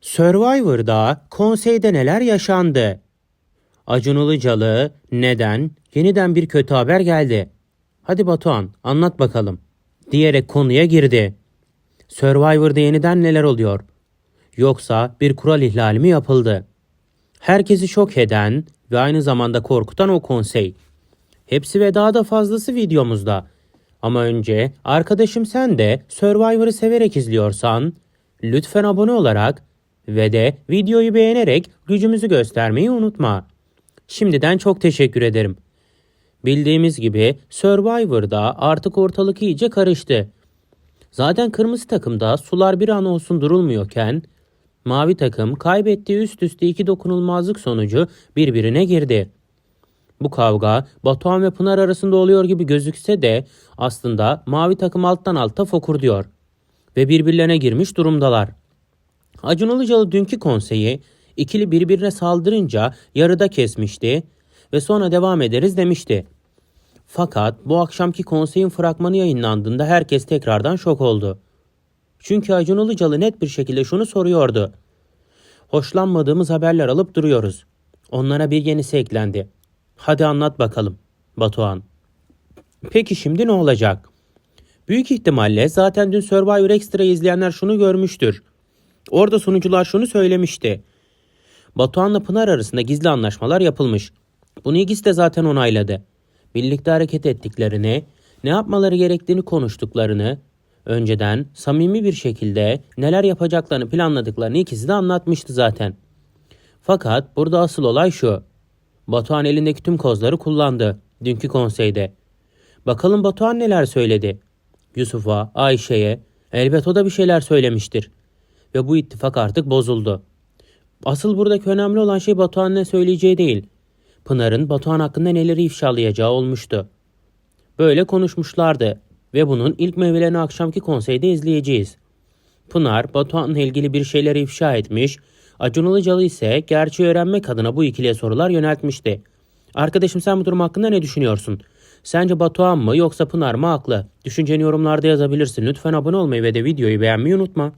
Survivor'da konseyde neler yaşandı? Acun Ilıcalı neden yeniden bir kötü haber geldi? Hadi Batuhan anlat bakalım. Diyerek konuya girdi. Survivor'da yeniden neler oluyor? Yoksa bir kural ihlali mi yapıldı? Herkesi şok eden ve aynı zamanda korkutan o konsey. Hepsi ve daha da fazlası videomuzda. Ama önce arkadaşım sen de Survivor'ı severek izliyorsan lütfen abone olarak ve de videoyu beğenerek gücümüzü göstermeyi unutma. Şimdiden çok teşekkür ederim. Bildiğimiz gibi Survivor'da artık ortalık iyice karıştı. Zaten kırmızı takımda sular bir an olsun durulmuyorken mavi takım kaybettiği üst üste iki dokunulmazlık sonucu birbirine girdi. Bu kavga Batuhan ve Pınar arasında oluyor gibi gözükse de aslında mavi takım alttan alta fokur diyor. Ve birbirlerine girmiş durumdalar. Acun Ilıcalı dünkü konseyi ikili birbirine saldırınca yarıda kesmişti ve sonra devam ederiz demişti. Fakat bu akşamki konseyin fragmanı yayınlandığında herkes tekrardan şok oldu. Çünkü Acun Ilıcalı net bir şekilde şunu soruyordu. Hoşlanmadığımız haberler alıp duruyoruz. Onlara bir yenisi eklendi. Hadi anlat bakalım Batuhan. Peki şimdi ne olacak? Büyük ihtimalle zaten dün Survivor Extra'yı izleyenler şunu görmüştür. Orada sunucular şunu söylemişti. Batuhan'la Pınar arasında gizli anlaşmalar yapılmış. Bunu ikisi de zaten onayladı. Birlikte hareket ettiklerini, ne yapmaları gerektiğini konuştuklarını, önceden samimi bir şekilde neler yapacaklarını planladıklarını ikisi de anlatmıştı zaten. Fakat burada asıl olay şu. Batuhan elindeki tüm kozları kullandı dünkü konseyde. Bakalım Batuhan neler söyledi. Yusuf'a, Ayşe'ye elbet o da bir şeyler söylemiştir. Ve bu ittifak artık bozuldu. Asıl buradaki önemli olan şey Batuhan'ın ne söyleyeceği değil. Pınar'ın Batuhan hakkında neleri ifşalayacağı olmuştu. Böyle konuşmuşlardı ve bunun ilk meyvelerini akşamki konseyde izleyeceğiz. Pınar, Batuhan'la ilgili bir şeyleri ifşa etmiş, Acun Ilıcalı ise gerçeği öğrenmek adına bu ikiliye sorular yöneltmişti. Arkadaşım sen bu durum hakkında ne düşünüyorsun? Sence Batuhan mı yoksa Pınar mı haklı? Düşünceni yorumlarda yazabilirsin. Lütfen abone olmayı ve de videoyu beğenmeyi unutma.